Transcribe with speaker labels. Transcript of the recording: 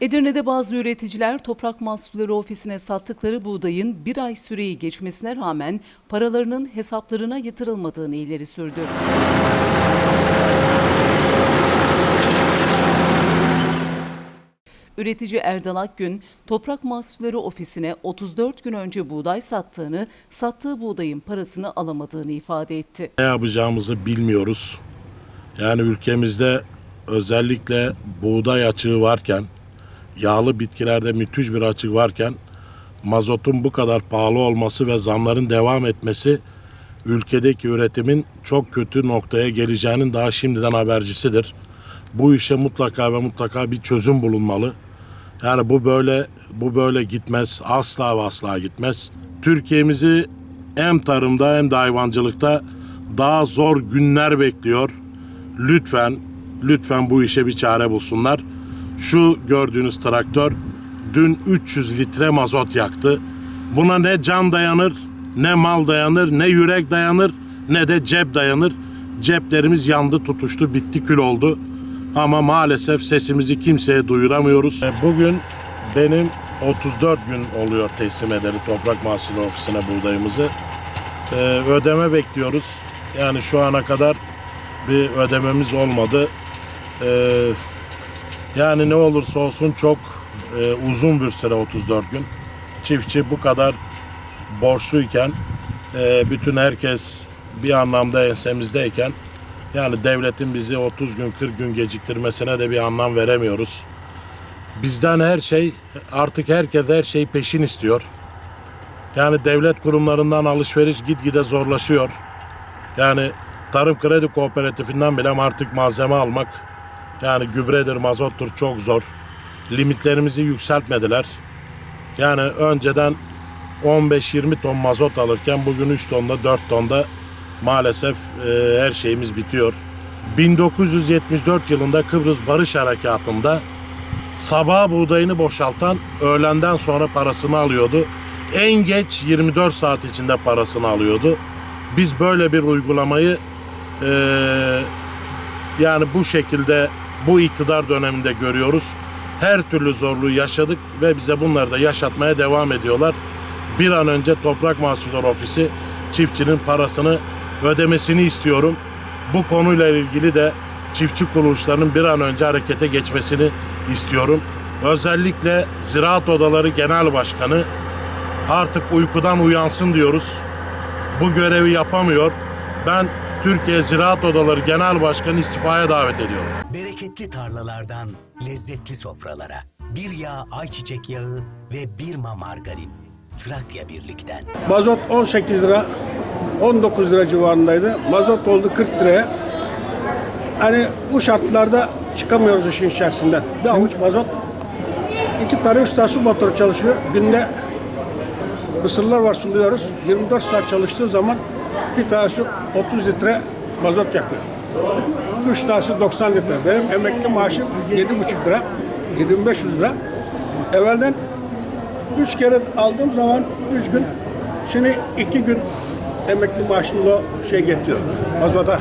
Speaker 1: Edirne'de bazı üreticiler Toprak Mahsulleri Ofisi'ne sattıkları buğdayın bir ay süreyi geçmesine rağmen paralarının hesaplarına yatırılmadığını ileri sürdü. Üretici Erdal Akgün, Toprak Mahsulleri Ofisi'ne 34 gün önce buğday sattığını, sattığı buğdayın parasını alamadığını ifade etti.
Speaker 2: Ne yapacağımızı bilmiyoruz. Yani ülkemizde özellikle buğday açığı varken, yağlı bitkilerde müthiş bir açık varken mazotun bu kadar pahalı olması ve zamların devam etmesi ülkedeki üretimin çok kötü noktaya geleceğinin daha şimdiden habercisidir. Bu işe mutlaka ve mutlaka bir çözüm bulunmalı. Yani bu böyle bu böyle gitmez. Asla ve asla gitmez. Türkiye'mizi hem tarımda hem de hayvancılıkta daha zor günler bekliyor. Lütfen lütfen bu işe bir çare bulsunlar. Şu gördüğünüz traktör dün 300 litre mazot yaktı. Buna ne can dayanır, ne mal dayanır, ne yürek dayanır, ne de cep dayanır. Ceplerimiz yandı, tutuştu, bitti, kül oldu. Ama maalesef sesimizi kimseye duyuramıyoruz. E, Bugün benim 34 gün oluyor teslim edeli Toprak Mahsulü Ofisi'ne buğdayımızı. E, ödeme bekliyoruz. Yani şu ana kadar bir ödememiz olmadı. E, yani ne olursa olsun çok e, uzun bir süre 34 gün. Çiftçi bu kadar borçluyken e, bütün herkes bir anlamda ensemizdeyken yani devletin bizi 30 gün 40 gün geciktirmesine de bir anlam veremiyoruz. Bizden her şey artık herkes her şeyi peşin istiyor. Yani devlet kurumlarından alışveriş gitgide zorlaşıyor. Yani tarım kredi kooperatifinden bile artık malzeme almak yani gübredir, mazottur çok zor. Limitlerimizi yükseltmediler. Yani önceden 15-20 ton mazot alırken bugün 3 tonda 4 tonda maalesef e, her şeyimiz bitiyor. 1974 yılında Kıbrıs Barış Harekatı'nda sabah buğdayını boşaltan öğlenden sonra parasını alıyordu. En geç 24 saat içinde parasını alıyordu. Biz böyle bir uygulamayı e, yani bu şekilde bu iktidar döneminde görüyoruz. Her türlü zorluğu yaşadık ve bize bunları da yaşatmaya devam ediyorlar. Bir an önce Toprak Mahsulleri Ofisi çiftçinin parasını ödemesini istiyorum. Bu konuyla ilgili de çiftçi kuruluşlarının bir an önce harekete geçmesini istiyorum. Özellikle Ziraat Odaları Genel Başkanı artık uykudan uyansın diyoruz. Bu görevi yapamıyor. Ben Türkiye Ziraat Odaları Genel Başkanı istifaya davet ediyorum.
Speaker 3: Bereketli tarlalardan lezzetli sofralara. Bir yağ ayçiçek yağı ve bir ma margarin. Trakya Birlik'ten.
Speaker 4: Mazot 18 lira, 19 lira civarındaydı. Mazot oldu 40 liraya. Hani bu şartlarda çıkamıyoruz işin içerisinden. Bir avuç mazot, iki tane üç tane su motoru çalışıyor. Günde mısırlar var suluyoruz. 24 saat çalıştığı zaman bir tanesi 30 litre mazot yakıyor. Üç tanesi 90 litre. Benim emekli maaşım 7,5 lira, 7500 lira. Evvelden Üç kere aldığım zaman üç gün, şimdi iki gün emekli maaşımla şey getiriyor, mazota.